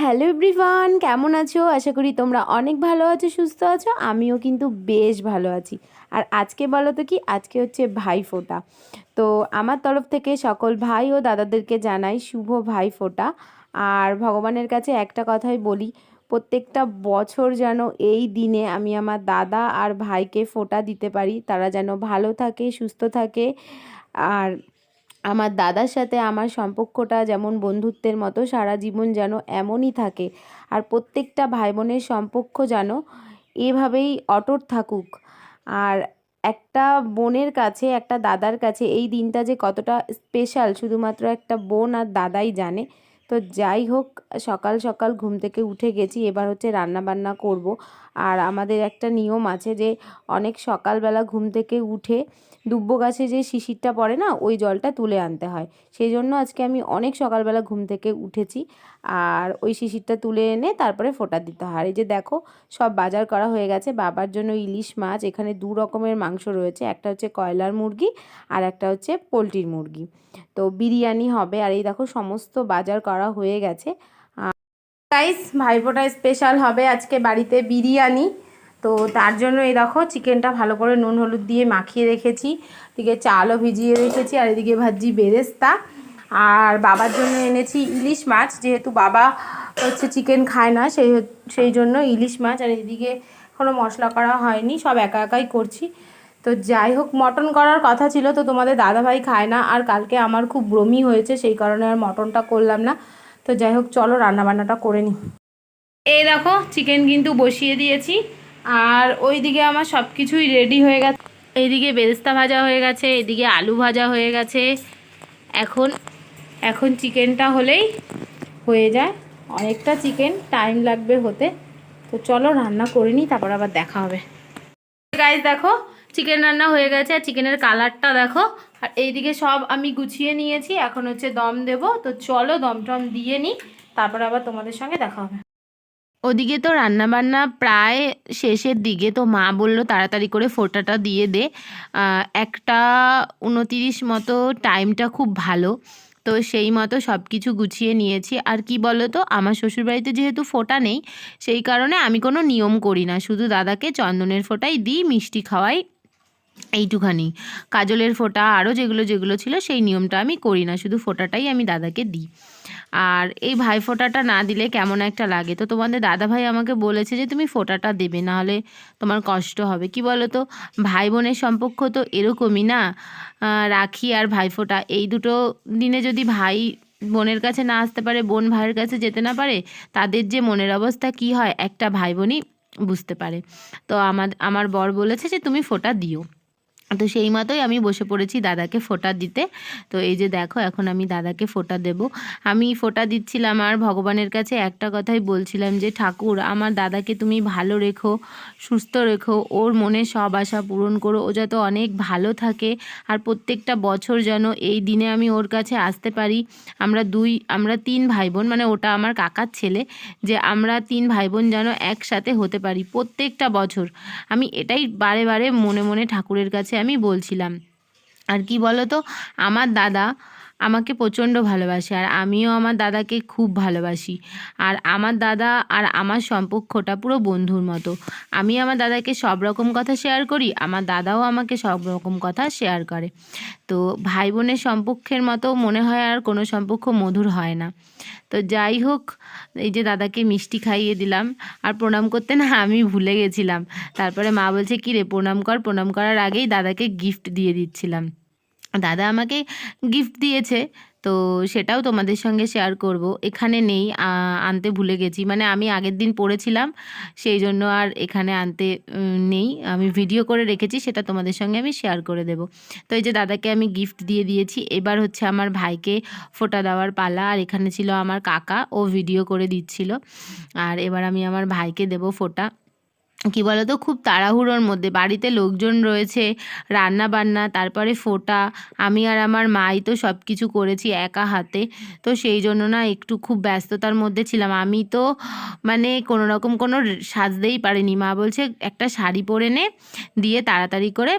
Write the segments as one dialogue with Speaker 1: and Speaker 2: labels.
Speaker 1: Hello everyone, কেমন আছো? আশা করি তোমরা অনেক ভালো আছো, সুস্থ আছো, আমিও কিন্তু বেশ ভালো আছি। আর আজকে বলো তো কি? আজকে হচ্ছে ভাই ফোঁটা। তো আমার তরফ থেকে সকল ভাই ও দাদাদেরকে জানাই শুভ ভাই ফোঁটা। আর ভগবানের কাছে একটা কথাই বলি, প্রত্যেকটা বছর যেন এই দিনে আমি আমার দাদা আর ভাইকে ফোঁটা দিতে পারি। তারা যেন ভালো থাকে, সুস্থ থাকে। আর আমার দাদার সাথে আমার সম্পর্কটা যেমন বন্ধুত্বের মতো, সারা জীবন যেন এমনই থাকে। আর প্রত্যেকটা ভাই বোনের সম্পর্ক যেন এভাবেই অটর থাকুক। আর একটা বোনের কাছে, একটা দাদার কাছে এই দিনটা যে কতটা স্পেশাল শুধুমাত্র একটা বোন আর দাদাই জানে তো যাই হোক, সকাল সকাল ঘুম থেকে উঠে গেছি। এবার হচ্ছে রান্না বান্না করব। আর আমাদের একটা নিয়ম আছে যে, অনেক সকালবেলা ঘুম থেকে উঠে দুব্বো গাছে যে শিশিরটা পড়ে না, ওই জলটা তুলে আনতে হয়। সেই জন্য আজকে আমি অনেক সকালবেলা ঘুম থেকে উঠেছি। আর ওই শিশিরটা তুলে এনে তারপরে ফোটা দিতে হয়। আর এই যে দেখো, সব বাজার করা হয়ে গেছে। বাবার জন্য ইলিশ মাছ, এখানে দু রকমের মাংস রয়েছে। একটা হচ্ছে কয়লার মুরগি আর একটা হচ্ছে পোলট্রির মুরগি। তো বিরিয়ানি হবে। আর এই দেখো, সমস্ত বাজার করা হয়ে গেছে। গাইস ভাইফোঁটা স্পেশাল হবে আজকে বাড়িতে বিরিয়ানি। তো তার জন্য এই দেখো, চিকেনটা ভালো করে নুন, হলুদ দিয়ে মাখিয়ে রেখেছি। এদিকে চালও ভিজিয়ে রেখেছি। আর এদিকে ভাজি বেরেস্তা। আর বাবার জন্য এনেছি ইলিশ মাছ, যেহেতু বাবা হচ্ছে চিকেন খায় না, সেই সেই জন্য ইলিশ মাছ, আর এদিকে কোনো মশলা করা হয়নি, সব একা একাই করছি। তো যাই হোক, মটন করার কথা ছিল, তো তোমাদের দাদাভাই খায় না, আর কালকে আমার খুব ব্রমি হয়েছে, সেই কারণে আর মটনটা করলাম না। তো যাই হোক, চলো রান্নাবান্নাটা করে নিই। এই দেখো চিকেন কিন্তু বসিয়ে দিয়েছি, আর ওই দিকে আমার সব কিছুই রেডি হয়ে গেছে। এইদিকে বেরেস্তা ভাজা হয়ে গেছে এদিকে আলু ভাজা হয়ে গেছে। এখন এখন চিকেনটা হলেই হয়ে যায়। অনেকটা চিকেন টাইম লাগবে হতে। তো চলো রান্না করে নিই, তারপর আবার দেখা হবে। গাইজ দেখো, চিকেন রান্না হয়ে গেছে। আর চিকেনের কালারটা দেখো। আর এইদিকে সব আমি গুছিয়ে নিয়েছি। এখন হচ্ছে দম দেব। তো চলো দম টম দিয়ে নিই। তারপর আবার তোমাদের সঙ্গে দেখা হবে। ওদিকে তো রান্নাবান্না প্রায় শেষের দিকে। তো মা বলল তাড়াতাড়ি করে ফোটাটা দিয়ে দে। একটা উনতিরিশ মতো টাইমটা খুব ভালো। তো সেই মতো সব কিছু গুছিয়ে নিয়েছি। আর কি বলো তো আমার শ্বশুরবাড়িতে যেহেতু ফোঁটা নেই, সেই কারণে আমি কোনো নিয়ম করি না। শুধু দাদাকে চন্দনের ফোঁটাই দিই, মিষ্টি খাওয়াই এইটুখানি। কাজলের ফোঁটা আরও যেগুলো যেগুলো ছিল সেই নিয়মটা আমি করি না, শুধু ফোঁটাটাই আমি দাদাকে দিই। আর এই ভাই ফোঁটাটা না দিলে কেমন একটা লাগে? তো তোমাদের দাদা ভাই আমাকে বলেছে যে, তুমি ফোঁটাটা দেবে না হলে তোমার কষ্ট হবে। কি বলো তো ভাই বোনের সম্পর্ক তো এরকমই না? রাখি আর ভাই ফোঁটা, এই দুটো দিনে যদি ভাই বোনের কাছে না আসতে পারে, বোন ভাইয়ের কাছে যেতে না পারে, তাদের যে মনের অবস্থা কি হয়, একটা ভাই বোনই বুঝতে পারে। তো আমার আমার বর বলেছে যে, তুমি ফোঁটা দিও। তো সেই মতোই আমি বসে পড়েছি দাদাকে ফোটা দিতে। তো এই যে দেখো, এখন আমি দাদাকে ফোঁটা দেব। আমি ফোটা দিচ্ছিলাম আর ভগবানের কাছে একটা কথাই বলছিলাম যে, ঠাকুর, আমার দাদাকে তুমি ভালো রেখো, সুস্থ রেখো। ওর মনে সব আশা পূরণ করো। ও যাতে অনেক ভালো থাকে। আর প্রত্যেকটা বছর যেন এই দিনে আমি ওর কাছে আসতে পারি। আমরা দুই, আমরা তিন ভাই বোন মানে ওটা আমার কাকার ছেলে, যে আমরা তিন ভাই বোন যেন একসাথে হতে পারি প্রত্যেকটা বছর। আমি এটাই বারে বারে মনে মনে ঠাকুরের কাছে আমি বলছিলাম। আর কি বলতো? আমার দাদা আমাকে প্রচণ্ড ভালোবাসে আর আমিও আমার দাদাকে খুব ভালোবাসি। আর আমার দাদা আর আমার সম্পর্কটা পুরো বন্ধুর মতো। আমি আমার দাদাকে সব রকম কথা শেয়ার করি, আমার দাদাও আমাকে সব রকম কথা শেয়ার করে। তো ভাই বোনের সম্পর্কের মতো মনে হয় আর কোনো সম্পর্ক মধুর হয় না। তো যাই হোক, এই যে দাদাকে মিষ্টি খাইয়ে দিলাম আর প্রণাম করতে না আমি ভুলে গেছিলাম। তারপরে মা বলছে কি রে প্রণাম কর, প্রণাম করার আগেই দাদাকে গিফট দিয়ে দিচ্ছিলাম। দাদা আমাকে গিফট দিয়েছে, তো সেটাও তোমাদের সঙ্গে শেয়ার করব। এখানে নেই আনতে ভুলে গেছি। মানে আমি আগের দিন পড়েছিলাম, সেই জন্য আর এখানে আনতে নেই। আমি ভিডিও করে রেখেছি, সেটা তোমাদের সঙ্গে আমি শেয়ার করে দেব। তো এই যে দাদাকে আমি গিফট দিয়ে দিয়েছি, এবার হচ্ছে আমার ভাইকে ফোঁটা দেওয়ার পালা। আর এখানে ছিল আমার কাকা, ও ভিডিও করে দিচ্ছিল। আর এবার আমি আমার ভাইকে দেব ফোঁটা। কি বলতো? খুব তাড়াহুড়োর মধ্যে। বাড়িতে লোকজন রয়েছে রান্না বান্না তারপরে ফোঁটা। আমি আর আমার মাই তো সব কিছু করেছি একা হাতে। তো সেই জন্য না একটু খুব ব্যস্ততার মধ্যে ছিলাম। আমি তো মানে কোনো রকম কোনো সাজতেই পারিনি। মা বলছে, একটা শাড়ি পরে নে, দিয়ে তাড়াতাড়ি করে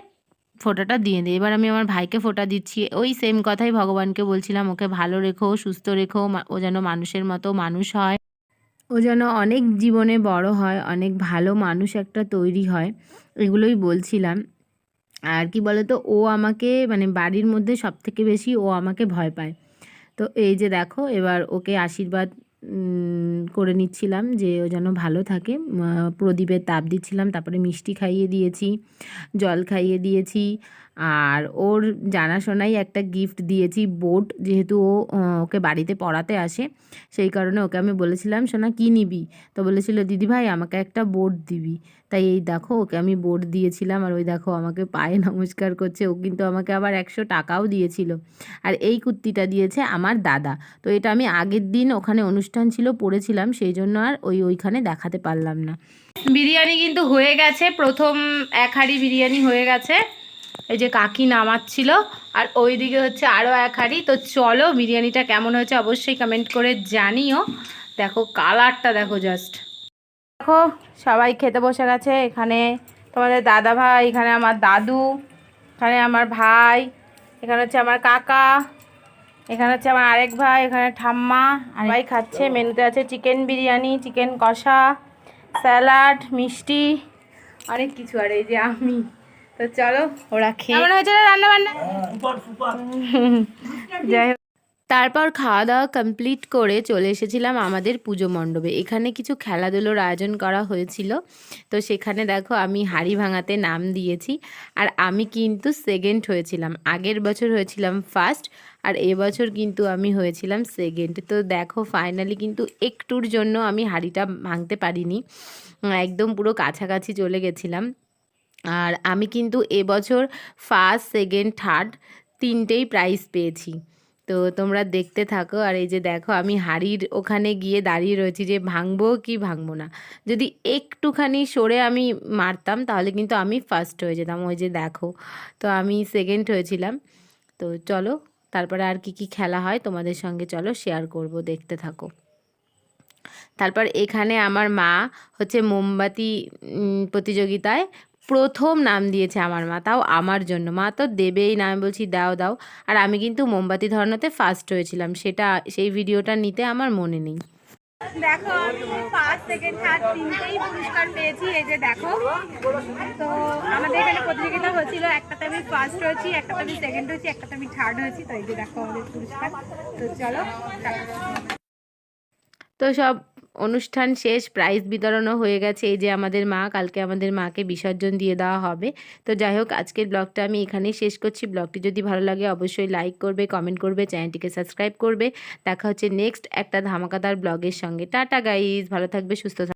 Speaker 1: ফোঁটাটা দিয়ে দিই এবার আমি আমার ভাইকে ফোঁটা দিচ্ছি। ওই সেম কথাই ভগবানকে বলছিলাম, ওকে ভালো রেখো, সুস্থ রেখো ও যেন মানুষের মতো মানুষ হয়। ও যেন অনেক জীবনে বড় হয়, অনেক ভালো মানুষ একটা তৈরি হয়, এগুলোই বলছিলাম। আর কি বলতো, ও আমাকে মানে বাড়ির মধ্যে সব থেকে বেশি ও আমাকে ভয় পায়। তো এই যে দেখো, এবার ওকে আশীর্বাদ করে নিচ্ছিলাম যে ও যেন ভালো থাকে। উম, প্রদীপের তাপ দিচ্ছিলাম তারপরে মিষ্টি খাইয়ে দিয়েছি জল খাইয়ে দিয়েছি। আর ওর জানাশোনাই একটা গিফট দিয়েছি বোর্ড যেহেতু ও ওকে বাড়িতে পড়াতে আসে সেই কারণে ওকে আমি বলেছিলাম সোনা কী নিবি? তো বলেছিল দিদি ভাই আমাকে একটা বোর্ড দিবি। তাই এই দেখো ওকে আমি বোর্ড দিয়েছিলাম আর ওই দেখো আমাকে পায়ে নমস্কার করছে। ও কিন্তু আমাকে আবার একশো টাকাও দিয়েছিল। আর এই কুর্তিটা দিয়েছে আমার দাদা। তো এটা আমি আগের দিন ওখানে অনুষ্ঠান ছিল, পড়েছিলাম, সেই জন্য আর ওই ওইখানে দেখাতে পারলাম না। বিরিয়ানি কিন্তু হয়ে গেছে, প্রথম এক হাঁড়ি বিরিয়ানি হয়ে গেছে। এই যে কাকি নামাচ্ছিল, আর ওইদিকে হচ্ছে আরও এক হাঁড়ি। তো চলো, বিরিয়ানিটা কেমন হয়েছে অবশ্যই কমেন্ট করে জানিও। দেখো, কালারটা দেখো জাস্ট দেখো, সবাই খেতে বসে গেছে, এখানে তোমাদের দাদা ভাই এখানে আমার দাদু, এখানে আমার ভাই, এখানে হচ্ছে আমার কাকা। এখানে হচ্ছে আমার আরেক ভাই এখানে ঠাম্মা আর ভাই খাচ্ছে মেনুতে আছে চিকেন বিরিয়ানি চিকেন কষা স্যালাড মিষ্টি অনেক কিছু। আর এই যে আমি তো চলো ওরা খেয়ে কেমন হয়েছে রান্না বান্না যাই হোক। তারপর খাওয়া দাওয়া কমপ্লিট করে চলে এসেছিলাম আমাদের পুজো মণ্ডপে। এখানে কিছু খেলাধুলোর আয়োজন করা হয়েছিল। তো সেখানে দেখো আমি হাড়ি ভাঙাতে নাম দিয়েছি আর আমি কিন্তু সেকেন্ড হয়েছিলাম। আগের বছর হয়েছিলাম ফার্স্ট আর এবছর কিন্তু আমি হয়েছিলাম সেকেন্ড তো দেখো ফাইনালি কিন্তু একটুর জন্য আমি হাড়িটা ভাঙতে পারিনি। একদম পুরো কাছাকাছি চলে গেছিলাম। আর আমি কিন্তু এবছর ফার্স্ট সেকেন্ড থার্ড তিনটেই প্রাইজ পেয়েছি। তো তোমরা দেখতে থাকো। আর এই যে দেখো, আমি হাড়ির ওখানে গিয়ে দাঁড়িয়ে রয়েছি যে ভাঙবো কি ভাঙবো না। যদি একটুখানি সরে আমি মারতাম, তাহলে কিন্তু আমি ফার্স্ট হয়ে যেতাম। ওই যে দেখো, তো আমি সেকেন্ড হয়েছিলাম। তো চলো, তারপরে আর কি কি খেলা হয় তোমাদের সঙ্গে চলো শেয়ার করব, দেখতে থাকো। তারপর এখানে আমার মা হচ্ছে মোমবাতি প্রতিযোগিতায় প্রথম নাম দিয়েছে আমার মা তাও আমার জন্য। মা তো দেবেই না আমি বলছি দাও দাও। আর আমি কিন্তু মোমবাতি ধরানোতে ফার্স্ট হয়েছিলাম সেটা সেই ভিডিওটা নিতে আমার মনে নেই।
Speaker 2: দেখো আমি ফার্স্ট সেকেন্ড থার্ড তিনটেই পুরস্কার পেয়েছি এই যে দেখো। তো আমাদের এখানে প্রতিযোগিতা হচ্ছিল একটাতে আমি ফার্স্ট হয়েছি একটাতে আমি সেকেন্ড হয়েছি একটাতে আমি থার্ড হয়েছি তো এই যে দেখো আমাদের পুরস্কার। তো চলো
Speaker 1: তো সব অনুষ্ঠান শেষ প্রাইজ বিতরণও হয়ে গেছে। এই যে আমাদের মা, কালকে আমাদের মাকে বিসর্জন দিয়ে দেওয়া হবে। তো যাই হোক, আজকের ব্লগটা আমি এখানেই শেষ করছি। ব্লগটি যদি ভালো লাগে, অবশ্যই লাইক করবে কমেন্ট করবে, চ্যানেলটিকে সাবস্ক্রাইব করবে। দেখা হচ্ছে নেক্সট একটা ধামাকাদার ব্লগের সঙ্গে। টাটা গাইজ ভালো থাকবে, সুস্থ